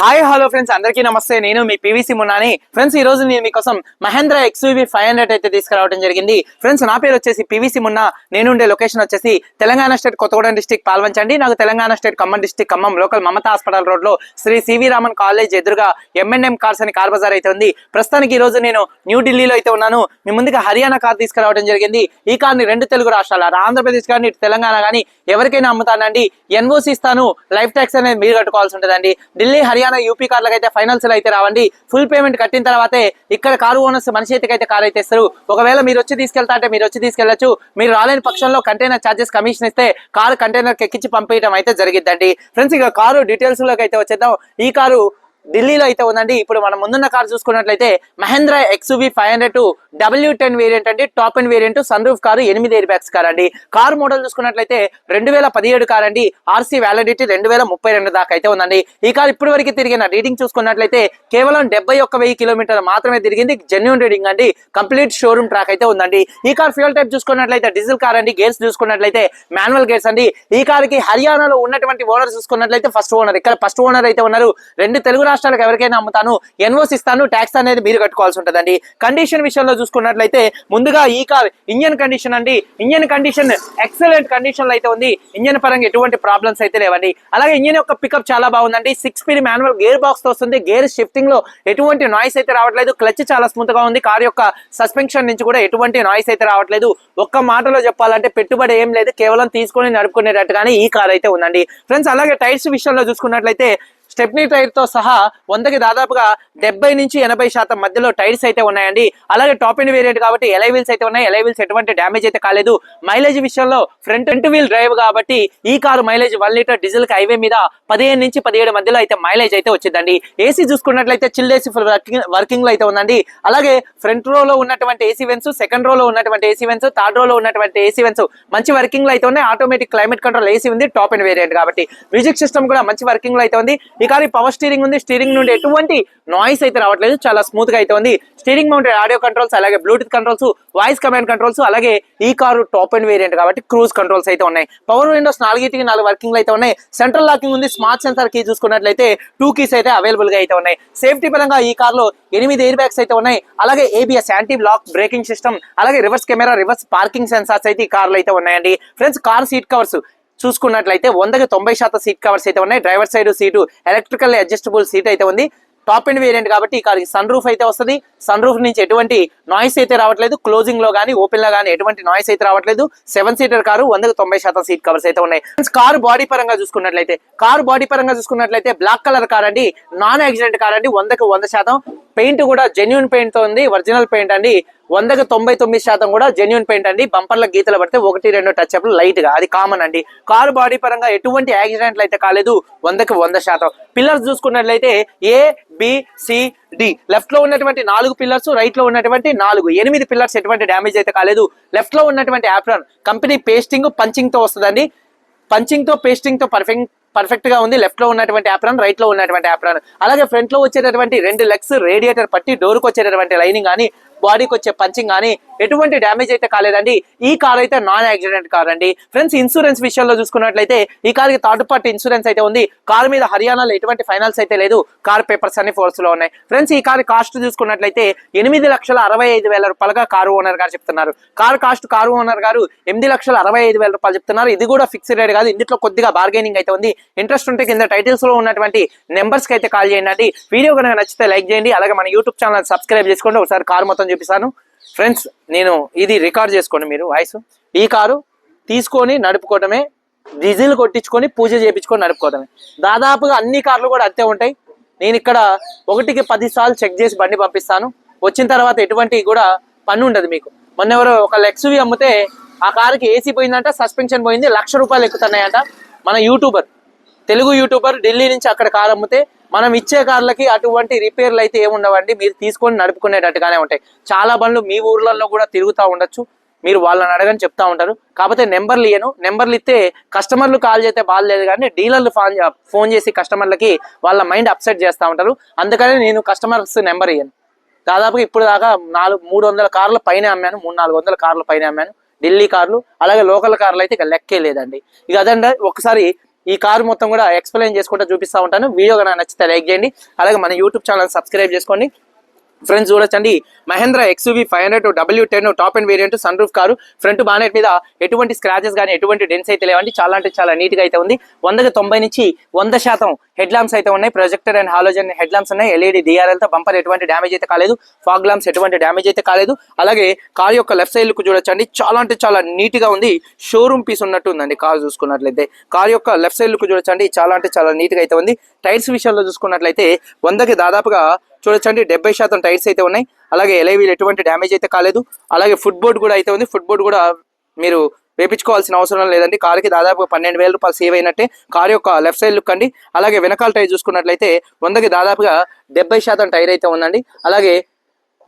Hi hello friends అందరికీ నమస్తే. నేను మీ పీవీసీ మున్నాని. ఫ్రెండ్స్ ఈ రోజు నేను మీకోసం మహేంద్ర ఎక్స్యూవీ ఫైవ్ హండ్రెడ్ అయితే తీసుకురావడం జరిగింది. ఫ్రెండ్స్ నా పేరు వచ్చేసి పీవీసీ మున్నా. నేను ఉండే లొకేషన్ వచ్చేసి తెలంగాణ స్టేట్ కొత్తగూడెం డిస్టిక్ పాల్వంచండి. నాకు Telangana state Khammam district Khammam local Mamata hospital రోడ్లో శ్రీ సివి రామన్ కాలేజ్ ఎదురుగా ఎంఎన్ఎం కార్స్ అని కార్ బజార్ అయితే ఉంది. ప్రస్తుతానికి ఈ రోజు నేను న్యూ ఢిల్లీలో అయితే ఉన్నాను. మీ ముందుగా హర్యానా కార్ తీసుకురావడం జరిగింది. ఈ కార్ని రెండు తెలుగు రాష్ట్రాల ఆంధ్రప్రదేశ్ కానీ తెలంగాణ కానీ ఎవరికైనా అమ్ముతానండి. ఎన్ఓసి ఇస్తాను. లైఫ్ ట్యాక్స్ అనేది మీరు కట్టుకోవాల్సి ఉంటుందండి. ఢిల్లీ హర్యానా యూపీ కార్లకు అయితే ఫైనల్స్లో అయితే రావండి. ఫుల్ పేమెంట్ కట్టిన తర్వాతే ఇక్కడ కారు ఓనర్స్ మన చేతికి అయితే కారు అయితే ఇస్తారు. ఒకవేళ మీరు వచ్చి తీసుకెళ్తా అంటే మీరు వచ్చి తీసుకెళ్ళొచ్చు మీరు రాలేని పక్షంలో కంటైనర్ చార్జెస్ కమిషన్ ఇస్తే కారు కంటైనర్ ఎక్కించి పంపించడం అయితే జరిగిద్దండి. ఫ్రెండ్స్ ఇక కారు డీటెయిల్స్లోకి అయితే వచ్చేద్దాం. ఈ కారు ఢిల్లీలో అయితే ఉందండి. ఇప్పుడు మనం ముందున్న కార్ చూసుకున్నట్లయితే Mahindra XUV five hundred W ten variant అండి. Top end variant sun roof car ఎనిమిది ఎయిర్ బ్యాగ్స్ కార్ అండి. కార్ మోడల్ చూసుకున్నట్లయితే రెండు వేల పదిహేడు కార్ అండి. ఆర్సీ వ్యాలిడిటీ రెండు వేల ముప్పై రెండు దాకా అయితే ఉందండి. ఈ కార్ ఇప్పటి వరకు తిరిగిన రీడింగ్ చూసుకున్నట్లయితే కేవలం డెబ్బై ఒక్క వెయ్యి కిలోమీటర్లు మాత్రమే తిరిగింది. జెన్యున్ రీడింగ్ అండి. కంప్లీట్ షోరూమ్ ట్రాక్ అయితే ఉందండి. ఈ కార్ ఫ్యూల్ టైప్ చూసుకున్నట్లయితే డీజిల్ కార్ అండి. గేర్స్ చూసుకున్నట్లయితే మాన్యువల్ గేర్స్ అండి. ఈ కార్కి హర్యానాలో ఉన్నటువంటి ఓనర్ చూసుకున్నట్లయితే ఫస్ట్ ఓనర్ ఇక్కడ ఫస్ట్ ఓనర్ అయితే ఉన్నారు. రెండు తెలుగు రాష్ట్రాలకు ఎవరికైనా అమ్ముతాను ఎన్ఓస్ ఇస్తాను ట్యాక్స్ అనేది మీరు కట్టుకోవాల్సి ఉంటుందండి. కండిషన్ విషయంలో చూసుకున్నట్లయితే ముందుగా ఈ కార్ ఇంజన్ కండిషన్ అండి. ఇంజన్ కండిషన్ ఎక్సలెంట్ కండిషన్లో అయితే ఉంది. ఇంజన్ పరంగా ఎటువంటి ప్రాబ్లమ్స్ అయితే లేవండి. అలాగే ఇంజన్ యొక్క పికప్ చాలా బాగుందండి. సిక్స్ స్పీడ్ మాన్యువల్ గేర్ బాక్స్తో వస్తుంది. గేర్ షిఫ్టింగ్లో ఎటువంటి నాయిస్ అయితే రావట్లేదు. క్లచ్ చాలా స్మూత్గా ఉంది. కార్ యొక్క సస్పెన్షన్ నుంచి కూడా ఎటువంటి నాయిస్ అయితే రావట్లేదు. ఒక్క మాటలో చెప్పాలంటే పెట్టుబడి ఏం లేదు. కేవలం తీసుకొని నడుపుకునేటట్టుగానే ఈ కార్ అయితే ఉందండి. ఫ్రెండ్స్ అలాగే టైర్స్ విషయంలో చూసుకున్నట్లయితే స్టెప్నీ టైర్తో సహా వందకి దాదాపుగా డెబ్బై నుంచి ఎనభై శాతం మధ్యలో టైర్స్ అయితే ఉన్నాయండి. అలాగే టాప్ అండ్ వేరియంట్ కాబట్టి ఎలై వీల్స్ అయితే ఉన్నాయి. ఎలై వీల్స్ ఎటువంటి డ్యామేజ్ అయితే కాలేదు. మైలేజ్ విషయంలో ఫ్రంట్ ఫ్రంట్ వీల్ డ్రైవ్ కాబట్టి ఈ కారు మైలేజ్ వన్ లీటర్ డీజిల్కి హైవే మీద పదిహేను నుంచి పదిహేడు మధ్యలో అయితే మైలేజ్ అయితే వచ్చిందండి. ఏసీ చూసుకున్నట్లయితే చిల్ ఏసీ వర్కింగ్ వర్కింగ్లో అయితే ఉందండి. అలాగే ఫ్రంట్ రో లో ఉన్నటువంటి ఏసీ వెన్స్ సెకండ్ రో లో ఉన్నటువంటి ఏసీ వెన్స్ థర్డ్ రో లో ఉన్నటువంటి ఏసీ వెన్స్ మంచి వర్కింగ్లో అయితే ఉన్నాయి. ఆటోమేటిక్ క్లైమేట్ కంట్రోల్ ఏసీ ఉంది టాప్ అండ్ వేరియంట్ కాబట్టి మ్యూజిక్ సిస్టమ్ కూడా మంచి వర్కింగ్లో అయితే ఉంది. కానీ పవర్ స్టీరింగ్ ఉంది. స్టీరింగ్ నుండి ఎటువంటి నాయిస్ అయితే రావట్లేదు. చాలా స్మూత్గా అయితే ఉంది. స్టీరింగ్ మౌంటెడ్ ఆడియో కంట్రోల్స్ అలాగే bluetooth controls voice command controls అలాగే ఈ కారు టాప్ అండ్ వేరియంట్ కాబట్టి క్రూజ్ కంట్రోల్స్ అయితే ఉన్నాయి. పవర్ విండోస్ నాలుగిటికి నాలుగు వర్కింగ్ అయితే ఉన్నాయి. సెంట్రల్ లాకింగ్ ఉంది. స్మార్ట్ సెన్సార్ కీ చూసుకున్నట్లయితే టూ కీస్ అయితే అవైలబుల్గా అయితే ఉన్నాయి. సేఫ్టీ పరంగా ఈ కార్లో ఎనిమిది ఎయిర్ బ్యాగ్స్ అయితే ఉన్నాయి. అలాగే ABS anti block braking system అలాగే reverse camera reverse parking sensors అయితే ఈ కార్లు అయితే ఉన్నాయండి. ఫ్రెండ్స్ కార్ సీట్ కవర్స్ చూసుకున్నట్లయితే వందకి తొంభై శాతం సీట్ కవర్స్ అయితే ఉన్నాయి. Driver side seat electrical adjustable seat అయితే ఉంది. టాప్ అండ్ వేరియంట్ కాబట్టి ఈ కార్కి సన్ రూఫ్ అయితే వస్తుంది. సన్ రూఫ్ నుంచి ఎటువంటి నాయిస్ అయితే రావట్లేదు. క్లోజింగ్లో కానీ ఓపెన్లో కానీ ఎటువంటి నాయిస్ అయితే రావట్లేదు. సెవెన్ సీటర్ కారు వందకు తొంభై శాతం సీట్ కవర్స్ అయితే ఉన్నాయి. కార్ బాడీ పరంగా చూసుకున్నట్లయితే కార్ బాడీ పరంగా చూసుకున్నట్లయితే బ్లాక్ కలర్ కార్ అండి. నాన్ యాక్సిడెంట్ కార్ అండి. వందకు వంద శాతం. పెయింట్ కూడా జెన్యున్ పెయింట్తో ఉంది. ఒరిజినల్ పెయింట్ అండి. వందకు తొంభై తొమ్మిది శాతం కూడా జెన్యున్ పెయింట్ అండి. బంపర్ల గీతలు పడితే ఒకటి రెండు టచ్ అప్లు లైట్గా. అది కామన్ అండి. కారు బాడీ పరంగా ఎటువంటి యాక్సిడెంట్లు అయితే కాలేదు. వందకు వంద శాతం. పిల్లర్స్ చూసుకున్నట్లయితే ఏ బి సి డి లెఫ్ట్లో ఉన్నటువంటి నాలుగు పిల్లర్స్ రైట్లో ఉన్నటువంటి నాలుగు. ఎనిమిది పిల్లర్స్ ఎటువంటి డ్యామేజ్ అయితే కాలేదు. లెఫ్ట్లో ఉన్నటువంటి యాప్రాన్ కంపెనీ పేస్టింగ్ పంచింగ్తో వస్తుందండి. పంచింగ్తో పేస్టింగ్తో పర్ఫెక్ట్ పర్ఫెక్ట్గా ఉంది. లెఫ్ట్లో ఉన్నటువంటి యాప్రాన్ రైట్లో ఉన్నటువంటి యాప్రాన్ అలాగే ఫ్రంట్లో వచ్చేటటువంటి రెండు లెగ్స్ రేడియేటర్ పట్టి డోర్కు వచ్చేటటువంటి లైనింగ్ కానీ బాడీకి వచ్చే పంచింగ్ కానీ ఎటువంటి డ్యామేజ్ అయితే కాలేదండి. ఈ కార్ అయితే నాన్ యాక్సిడెంట్ కార్ అండి. ఫ్రెండ్స్ ఇన్సూరెన్స్ విషయంలో చూసుకున్నట్లయితే ఈ కార్కి థర్డ్ పార్టీ ఇన్సూరెన్స్ అయితే ఉంది. కార్ మీద హర్యానాలో ఎటువంటి ఫైనాన్స్ అయితే లేదు. కార్ పేపర్స్ అన్ని ఫోర్స్లో ఉన్నాయి. ఫ్రెండ్స్ ఈ కార్ కాస్ట్ చూసుకున్నట్లయితే ఎనిమిది లక్షల అరవై ఐదు వేల రూపాయలుగా కారు ఓనర్ గారు చెప్తున్నారు. కార్ కాస్ట్ కారు ఓనర్ గారు ఎనిమిది లక్షల అరవై ఐదు వేల రూపాయలు చెప్తున్నారు. ఇది కూడా ఫిక్స్డ్ రేట్ కాదు. ఇందులో కొద్దిగా బార్గెనింగ్ అయితే ఉంది. ఇంట్రెస్ట్ ఉంటే కింద టైటిల్స్లో ఉన్నటువంటి నెంబర్స్కి అయితే కాల్ చేయండి వీడియో కనుక నచ్చితే లైక్ చేయండి. అలాగే మన యూట్యూబ్ ఛానల్ సబ్స్క్రైబ్ చేసుకోండి. ఒకసారి కార్ మొత్తం చూపిస్తాను ఫ్రెండ్స్ నేను ఇది రికార్డ్ చేసుకోండి మీరు వాయిస్ ఈ కారు తీసుకొని నడుపుకోవటమే డీజిల్ కొట్టించుకొని పూజ చేయించుకొని నడుపుకోవటమే. దాదాపుగా అన్ని కార్లు కూడా అంతే ఉంటాయి. నేను ఇక్కడ ఒకటికి పది సార్లు చెక్ చేసి బండి పంపిస్తాను. వచ్చిన తర్వాత ఎటువంటి కూడా పని ఉండదు మీకు. మొన్న ఎవరో ఒక లెక్స్వి అమ్మితే ఆ కారుకి ఏసీ పోయిందంట సస్పెన్షన్ పోయింది లక్ష రూపాయలు ఎక్కుతున్నాయంట. మన యూట్యూబర్ తెలుగు యూట్యూబర్ ఢిల్లీ నుంచి అక్కడ కారు అమ్మితే మనం ఇచ్చే కార్లకి అటువంటి రిపేర్లు అయితే ఏముండవండి? మీరు తీసుకొని నడుపుకునేటట్టుగానే ఉంటాయి. చాలా బండ్లు మీ ఊర్లలో కూడా తిరుగుతూ ఉండొచ్చు. మీరు వాళ్ళని అడగని చెప్తా ఉంటారు. కాకపోతే నెంబర్లు ఇయ్యను. నెంబర్లు ఇస్తే కస్టమర్లు కాల్ చేస్తే బాగాలేదు కానీ డీలర్లు ఫోన్ ఫోన్ చేసి కస్టమర్లకి వాళ్ళ మైండ్ అప్సెట్ చేస్తూ ఉంటారు. అందుకని నేను కస్టమర్స్ నెంబర్ ఇయ్యను. దాదాపుగా ఇప్పుడు దాకా నాలుగు మూడు వందల కార్ల పైన అమ్మాను. మూడు నాలుగు వందల కార్ల పైన అమ్మాను. ఢిల్లీ కార్లు అలాగే లోకల్ కార్లు అయితే ఇక లెక్కే లేదండి. ఇక అదండి ఒకసారి ఈ కారు మొత్తం కూడా ఎక్స్ప్లెయిన్ చేసుకుంటూ చూపిస్తా ఉంటాను. వీడియో కనుక నచ్చితే లైక్ చేయండి. అలాగే మన యూట్యూబ్ ఛానల్ సబ్స్క్రైబ్ చేసుకోండి. ఫ్రెండ్స్ చూడొచ్చండి. Mahindra XUV five hundred W ten top end variant sun roof car. Front bonnet మీద ఎటువంటి స్క్రాచెస్ కానీ ఎటువంటి డెన్స్ అయితే లేవండి. చాలా అంటే చాలా నీట్గా అయితే ఉంది. వందకి తొంభై నుంచి వంద శాతం హెడ్ లాంప్స్ అయితే ఉన్నాయి. Projector and halogen head lamps ఉన్నాయి ఎల్ఈడి డిఆర్ఎల్తో బంపర్ ఎటువంటి డ్యామేజ్ అయితే కాలేదు. ఫాగ్ లాంప్స్ ఎటువంటి డ్యామేజ్ అయితే కాలేదు. అలాగే కార్ యొక్క లెఫ్ట్ సైడ్ లుక్ చూడొచ్చండి. చాలా అంటే చాలా నీట్గా ఉంది. షోరూమ్ పీస్ ఉన్నట్టు ఉందండి కార్ చూసుకున్నట్లయితే. కార్ యొక్క లెఫ్ట్ సైడ్ లుక్ చూడొచ్చండి. చాలా అంటే చాలా నీట్గా అయితే ఉంది. టైర్స్ విషయంలో చూసుకున్నట్లయితే వందకి దాదాపుగా చూడొచ్చండి. డెబ్బై శాతం టైర్స్ అయితే ఉన్నాయి. అలాగే ఎలైవీలు ఎటువంటి డ్యామేజ్ అయితే కాలేదు. అలాగే ఫుడ్ బోర్డ్ కూడా అయితే ఉంది. ఫుడ్ బోర్డ్ కూడా మీరు వేపించుకోవాల్సిన అవసరం లేదండి. కార్కి దాదాపు పన్నెండు వేల రూపాయలు సేవ్ అయినట్టే. కార్ యొక్క లెఫ్ట్ సైడ్ లుక్ అండి. అలాగే వెనకాల టైర్ చూసుకున్నట్లయితే వందకి దాదాపుగా డెబ్బై శాతం టైర్ అయితే ఉందండి. అలాగే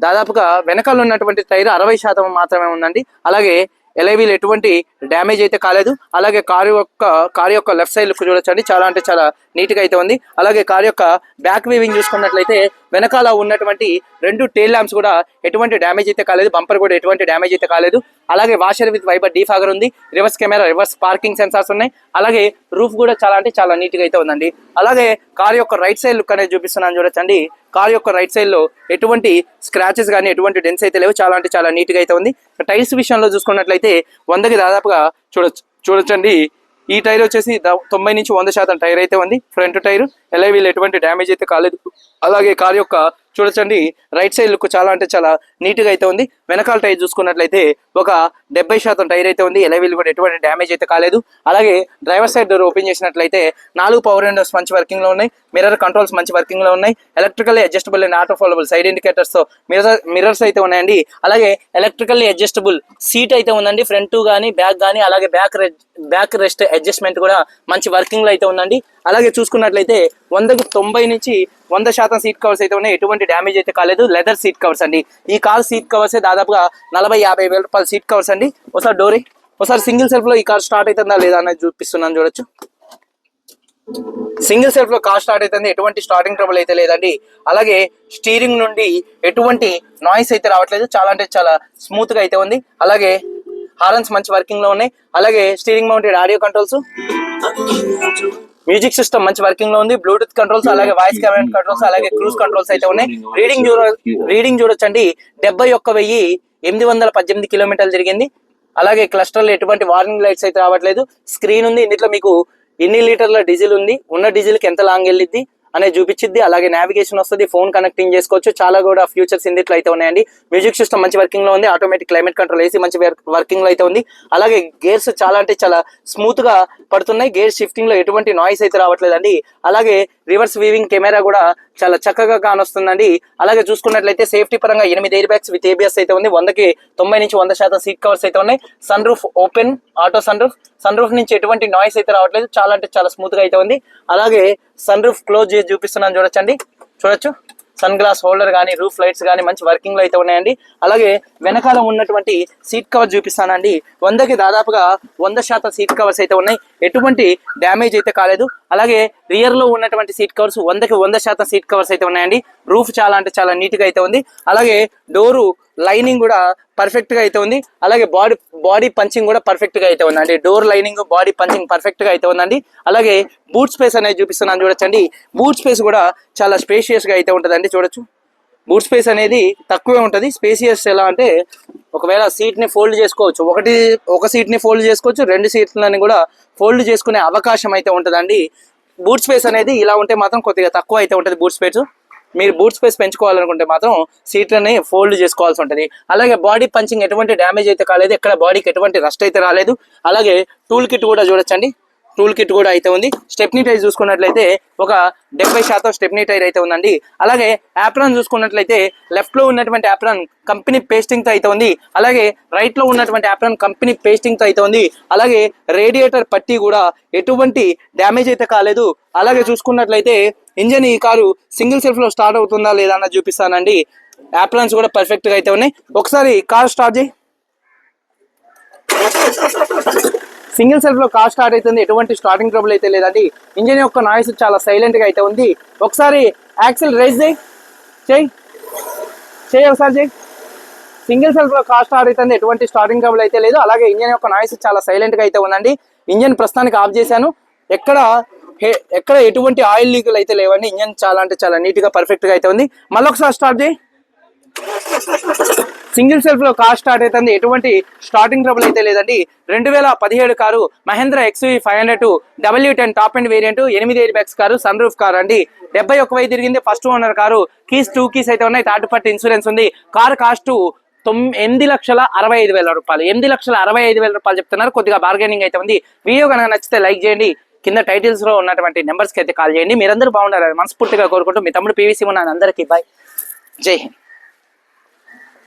దాదాపుగా వెనకాల ఉన్నటువంటి టైర్ అరవై శాతం మాత్రమే ఉందండి. అలాగే ఎలైవీలు ఎటువంటి డ్యామేజ్ అయితే కాలేదు. అలాగే కారు యొక్క కారు యొక్క లెఫ్ట్ సైడ్ లుక్ చూడొచ్చండి. చాలా అంటే చాలా నీట్గా అయితే ఉంది. అలాగే కారు యొక్క బ్యాక్ వీవింగ్ చూసుకున్నట్లయితే వెనకాల ఉన్నటువంటి రెండు టైల్ ల్యాంప్స్ కూడా ఎటువంటి డ్యామేజ్ అయితే కాలేదు. బంపర్ కూడా ఎటువంటి డ్యామేజ్ అయితే కాలేదు. అలాగే వాషర్ విత్ వైబర్ డీఫాగర్ ఉంది. Reverse camera reverse parking sensors ఉన్నాయి. అలాగే రూఫ్ కూడా చాలా అంటే చాలా నీట్గా అయితే ఉందండి. అలాగే కారు యొక్క రైట్ సైడ్ లుక్ అనేది చూపిస్తున్నాను చూడొచ్చండి. కార్ యొక్క రైట్ సైడ్లో ఎటువంటి స్క్రాచెస్ కానీ ఎటువంటి డెన్స్ అయితే లేవు. చాలా అంటే చాలా నీట్గా అయితే ఉంది. టైర్స్ విషయంలో చూసుకున్నట్లయితే వందకి దాదాపుగా చూడొచ్చు చూడొచ్చండి. ఈ టైర్ వచ్చేసి తొంభై నుంచి వంద శాతం టైర్ అయితే ఉంది. ఫ్రంట్ టైర్ ఎలా వీళ్ళు ఎటువంటి డ్యామేజ్ అయితే కాలేదు. అలాగే కార్ యొక్క చూడొచ్చండి. రైట్ సైడ్ లుక్ చాలా అంటే చాలా నీట్గా అయితే ఉంది. వెనకాల టైర్ చూసుకున్నట్లయితే ఒక డెబ్బై శాతం టైర్ అయితే ఉంది. ఎలా కూడా ఎటువంటి డ్యామేజ్ అయితే కాలేదు. అలాగే డ్రైవర్ సైడ్ డోర్ ఓపెన్ చేసినట్లయితే నాలుగు పవర్ విండోస్ మంచి వర్కింగ్లో ఉన్నాయి. మిర్రర్ కంట్రోల్స్ మంచి వర్కింగ్లో ఉన్నాయి. Electrically adjustable and auto foldable side ఇండికేటర్స్తో mirror mirrors అయితే ఉన్నాయండి. అలాగే ఎలక్ట్రికల్లీ అడ్జస్టబుల్ సీట్ అయితే ఉందండి. ఫ్రంట్ కానీ బ్యాక్ కానీ అలాగే బ్యాక్ బ్యాక్ రెస్ట్ అడ్జస్ట్మెంట్ కూడా మంచి వర్కింగ్లో అయితే ఉందండి. అలాగే చూసుకున్నట్లయితే వందకు తొంభై నుంచి వంద శాతం సీట్ కవర్స్ అయితే ఉన్నాయి. ఎటువంటి డ్యామేజ్ అయితే కాలేదు. లెదర్ సీట్ కవర్స్ అండి. ఈ కార్ సీట్ కవర్స్ దాదాపుగా నలభై యాభై వేల రూపాయల సీట్ కవర్స్ అండి. ఒకసారి డోరీ ఒకసారి సింగిల్ సెల్ఫ్లో ఈ కార్ స్టార్ట్ అవుతుందా లేదా అనేది చూపిస్తున్నాను చూడొచ్చు. సింగిల్ సెల్ఫ్లో కార్ స్టార్ట్ అవుతుంది. ఎటువంటి స్టార్టింగ్ ట్రబుల్ అయితే లేదండి. అలాగే స్టీరింగ్ నుండి ఎటువంటి నాయిస్ అయితే రావట్లేదు. చాలా అంటే చాలా స్మూత్గా అయితే ఉంది. అలాగే హారన్స్ మంచి వర్కింగ్లో ఉన్నాయి. అలాగే steering mounted audio controls music system మంచి వర్కింగ్లో ఉంది. బ్లూటూత్ కంట్రోల్స్ అలాగే వాయిస్ కమాండ్ కంట్రోల్స్ అలాగే క్రూజ్ కంట్రోల్స్ అయితే ఉన్నాయి. రీడింగ్ చూడ రీడింగ్ చూడొచ్చండి. డెబ్బై ఒక్క వెయ్యి ఎనిమిది వందల పద్దెనిమిది కిలోమీటర్లు తిరిగింది అలాగే క్లస్టర్లో ఎటువంటి వార్నింగ్ లైట్స్ అయితే రావట్లేదు. స్క్రీన్ ఉంది. ఇందులో మీకు ఎన్ని లీటర్ల డీజిల్ ఉంది? ఉన్న డీజిల్కి ఎంత లాంగ్ వెళ్ళిద్ది? అనేది చూపించిద్ది. అలాగే నావిగేషన్ వస్తుంది ఫోన్ కనెక్టింగ్ చేసుకోవచ్చు. చాలా కూడా ఫ్యూచర్స్ ఇందిట్లో అయితే ఉన్నాయండి. మ్యూజిక్ సిస్టమ్ మంచి వర్కింగ్లో ఉంది. ఆటోమేటిక్ క్లైమేట్ కంట్రోల్ ఏసీ మంచి వర్కింగ్లో అయితే ఉంది. అలాగే గేర్స్ చాలా అంటే చాలా స్మూత్గా పడుతున్నాయి. గేర్ షిఫ్టింగ్లో ఎటువంటి నాయిస్ అయితే రావట్లేదండి. అలాగే రివర్స్ వీవింగ్ కెమెరా కూడా చాలా చక్కగా కానొస్తుందండి. అలాగే చూసుకున్నట్లయితే సేఫ్టీ పరంగా ఎనిమిది ఎయిర్ బ్యాగ్స్ విత్ ఏబిఎస్ అయితే ఉంది. వందకి తొంభై నుంచి వంద శాతం సీట్ కవర్స్ అయితే ఉన్నాయి. Sun roof open auto sun roof sun roof నుంచి ఎటువంటి నాయిస్ అయితే రావట్లేదు. చాలా అంటే చాలా స్మూత్గా అయితే ఉంది. అలాగే సన్ రూఫ్ క్లోజ్ చేసి చూపిస్తున్నాను. చూడొచ్చండి. చూడొచ్చు. సన్ గ్లాస్ హోల్డర్ కానీ రూఫ్ లైట్స్ కానీ మంచి వర్కింగ్లో అయితే ఉన్నాయండి. అలాగే వెనకాల ఉన్నటువంటి సీట్ కవర్ చూపిస్తానండి. వందకి దాదాపుగా వంద శాతం సీట్ కవర్స్ అయితే ఉన్నాయి. ఎటువంటి డ్యామేజ్ అయితే కాలేదు. అలాగే రియర్లో ఉన్నటువంటి సీట్ కవర్స్ వందకి వంద శాతం సీట్ కవర్స్ అయితే ఉన్నాయండి. రూఫ్ చాలా అంటే చాలా నీట్గా అయితే ఉంది. అలాగే డోరు లైనింగ్ కూడా పర్ఫెక్ట్గా అయితే ఉంది. అలాగే బాడీ బాడీ పంచింగ్ కూడా పర్ఫెక్ట్గా అయితే ఉందండి. డోర్ లైనింగ్ బాడీ పంచింగ్ పర్ఫెక్ట్గా అయితే ఉందండి. అలాగే బూట్ స్పేస్ అనేది చూపిస్తున్నాను చూడొచ్చండి. బూట్ స్పేస్ కూడా చాలా స్పేషియస్గా అయితే ఉంటుందండి చూడొచ్చు. బూట్ స్పేస్ అనేది తక్కువే ఉంటుంది. స్పేసియస్ ఎలా అంటే ఒకవేళ సీట్ని ఫోల్డ్ చేసుకోవచ్చు. ఒకటి ఒక సీట్ని ఫోల్డ్ చేసుకోవచ్చు. రెండు సీట్లని కూడా ఫోల్డ్ చేసుకునే అవకాశం అయితే ఉంటుందండి. బూట్ స్పేస్ అనేది ఇలా ఉంటే మాత్రం కొద్దిగా తక్కువ అయితే ఉంటుంది బూట్ స్పేస్. మీరు బూట్ స్పేస్ పెంచుకోవాలనుకుంటే మాత్రం సీట్లని ఫోల్డ్ చేసుకోవాల్సి ఉంటుంది. అలాగే బాడీ పంచింగ్ ఎటువంటి డ్యామేజ్ అయితే కాలేదు ఎక్కడ బాడీకి ఎటువంటి రస్ట్ అయితే రాలేదు. అలాగే టూల్ కిట్ కూడా చూడొచ్చండి. టూల్ కిట్ కూడా అయితే ఉంది. స్టెప్నీ టైర్ చూసుకున్నట్లయితే ఒక డెబ్బై శాతం స్టెప్నీ టైర్ అయితే ఉందండి. అలాగే యాప్రాన్ చూసుకున్నట్లయితే లెఫ్ట్లో ఉన్నటువంటి యాప్రాన్ కంపెనీ పేస్టింగ్తో అయితే ఉంది. అలాగే రైట్లో ఉన్నటువంటి యాప్రాన్ కంపెనీ పేస్టింగ్తో అయితే ఉంది. అలాగే రేడియేటర్ పట్టి కూడా ఎటువంటి డ్యామేజ్ అయితే కాలేదు. అలాగే చూసుకున్నట్లయితే ఇంజన్ ఈ కారు సింగిల్ సెల్ఫ్లో స్టార్ట్ అవుతుందా లేదా అన్నది చూపిస్తానండి. యాప్రాన్స్ కూడా పర్ఫెక్ట్గా అయితే ఉన్నాయి. ఒకసారి కార్ స్టార్ట్ చేయి. సింగిల్ సెల్ఫ్లో కార్ స్టార్ట్ అవుతుంది. ఎటువంటి స్టార్టింగ్ ట్రబుల్ అయితే లేదండి. ఇంజిన్ యొక్క నాయిస్ చాలా సైలెంట్గా అయితే ఉంది. ఒకసారి యాక్సిల్ రైజ్ చేయి. చేయి. చేయి ఒకసారి చేయి. సింగిల్ సెల్ఫ్లో కార్ స్టార్ట్ అవుతుంది. ఎటువంటి స్టార్టింగ్ ట్రబుల్ అయితే లేదు. అలాగే ఇంజన్ యొక్క నాయిస్ చాలా సైలెంట్గా అయితే ఉందండి. ఇంజన్ ప్రస్తుతానికి ఆఫ్ చేశాను. ఎక్కడ ఎక్కడ ఎటువంటి ఆయిల్ లీకులు అయితే లేవండి. ఇంజన్ చాలా అంటే చాలా నీట్గా పర్ఫెక్ట్గా అయితే ఉంది. మళ్ళీ ఒకసారి స్టార్ట్ చేయి. సింగిల్ సెల్ఫ్లో కార్ స్టార్ట్ అవుతుంది. ఎటువంటి స్టార్టింగ్ ట్రబుల్ అయితే లేదండి. రెండు వేల పదిహేడు car Mahindra XUV five hundred W ten top and variant ఎనిమిది air bags car sunroof car అండి. డెబ్బై ఒక వెయ్యి తిరిగింది. First owner car. Keys two keys అయితే ఉన్నాయి. థర్డ్ పార్టీ ఇన్సూరెన్స్ ఉంది. కార్ కాస్ట్ తొమ్ ఎనిమిది లక్షల అరవై ఐదు వేల రూపాయలు. ఎనిమిది లక్షల అరవై ఐదు వేల రూపాయలు చెప్తున్నారు. కొద్దిగా బార్గెనింగ్ అయితే ఉంది. వీడియో కనుక నచ్చితే లైక్ చేయండి. కింద టైటిల్స్లో ఉన్నటువంటి నెంబర్స్కి అయితే కాల్ చేయండి. మీరందరూ బాగుండాలని మనస్ఫూర్తిగా కోరుకుంటూ మీ తమ్ముడు పీవీసీ ఉన్నాను అందరికీ బాయ్ జై హింద్.